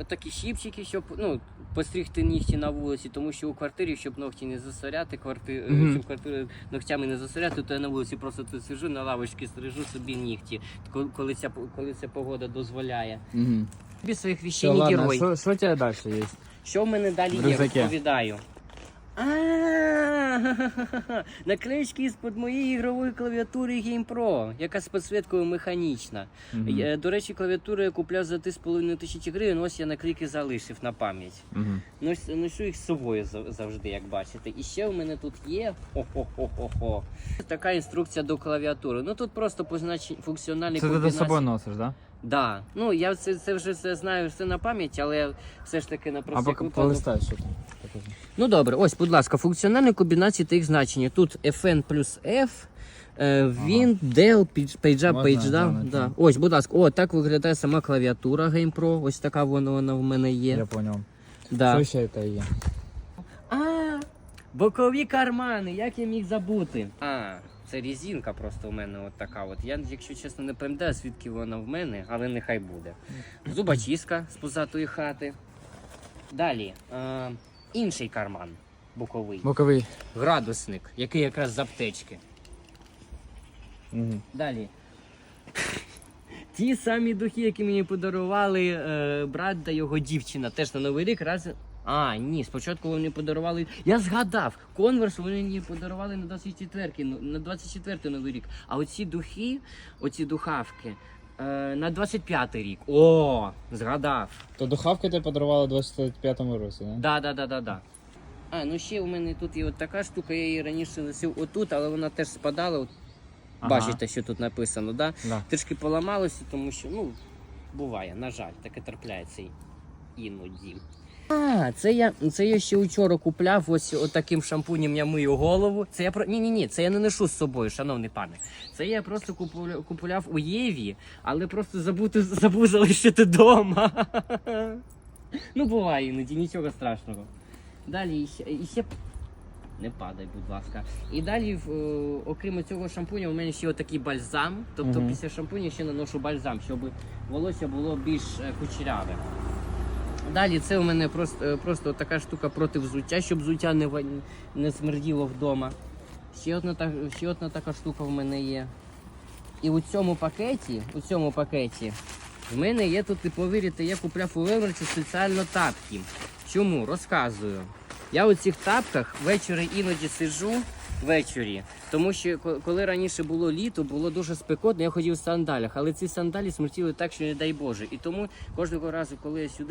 отакі щіпчики, щоб ну, постригти нігті на вулиці, тому що у квартирі, щоб ногті не засоряти, кварти... mm -hmm. щоб квартиру ногтями не засоряти, то я на вулиці просто тут сижу, на лавочці стрижу собі нігті, коли, ця, коли ця погода дозволяє. Угу. Тобі своїх Все, вещей не герой. що, що у тебе далі є? Що в мене далі є, розповідаю. А, Наклеечки з-під моєї ігрової клавіатури Game Pro, яка з підсвіткою механічна. Мгм. Я, До речі, клавіатуру я купляв за 3,5 тисячі гривень, ось я наклейки залишив на пам'ять. Мгм. Ношу, ношу їх з собою зав- завжди, як бачите. І ще у мене тут є хо-хо-хо-хо-хо. Така інструкція до клавіатури. Ну тут просто позначені функціональні Це ти до комбінації. собою носиш, да? Да. Ну я це, це вже все знаю все на пам'ять, але все ж таки на А простих поки випадок. полистай, що там. Ну добре, ось, будь ласка, функціональні комбінації та їх значення. Тут FN плюс F. Він, Dell, Page- PageUp, PageDown. Да. Ось, будь ласка, о, так виглядає сама клавіатура GamePro. Ось така вона, вона в мене є. Я понял. Да. Що ще це є? А, бокові кармани, як я міг забути? А, це резинка просто у мене от така. От. Я, якщо чесно, не пам'ятаю, звідки вона в мене, але нехай буде. Зубочистка з пузатої хати. Далі, інший карман боковий. Боковий. Градусник, який якраз з аптечки. Угу. Далі. Ті самі духи, які мені подарували е, брат та його дівчина, теж на Новий рік раз. А, ні, спочатку вони подарували. Я згадав, конверс вони мені подарували на 24-й, ну, на 24-й новий рік. А оці духи, оці духавки, е, на 25-й рік. О, згадав. То духавку ти подарувала у 25-му році, так? Да, да, да, да, да. А, ну ще у мене тут є от така штука, я її раніше носив отут, але вона теж спадала. От, Ага. Бачите, що тут написано, да? Да. Трішки поламалося, тому що, ну, буває, на жаль, таке трапляється іноді. А, це я, це я ще вчора купляв ось от таким шампунем я мию голову. Це я про. Ні, ні, ні, це я не ношу з собою, шановний пане. Це я просто купуля- купував у Єві, але просто забути, забув залишити вдома. ну, буває іноді, нічого страшного. Далі іще, іще... Не падай, будь ласка. І далі, е, окрім цього шампуня, у мене ще отакий бальзам. Тобто Мгм. після шампуня ще наношу бальзам, щоб волосся було більш е, кучеряве. Далі це у мене просто, е, просто така штука проти взуття, щоб взуття не, не смерділо вдома. Ще одна, та- ще одна така штука в мене є. І у цьому пакеті, у цьому пакеті, в мене є тут, і повірите, я купляв у Велмарці спеціально тапки. Чому? Розказую. Я у цих тапках ввечері іноді сиджу ввечері, тому що коли раніше було літо, було дуже спекотно, я ходив в сандалях, але ці сандалі смертіли так, що не дай Боже. І тому кожного разу, коли я сюди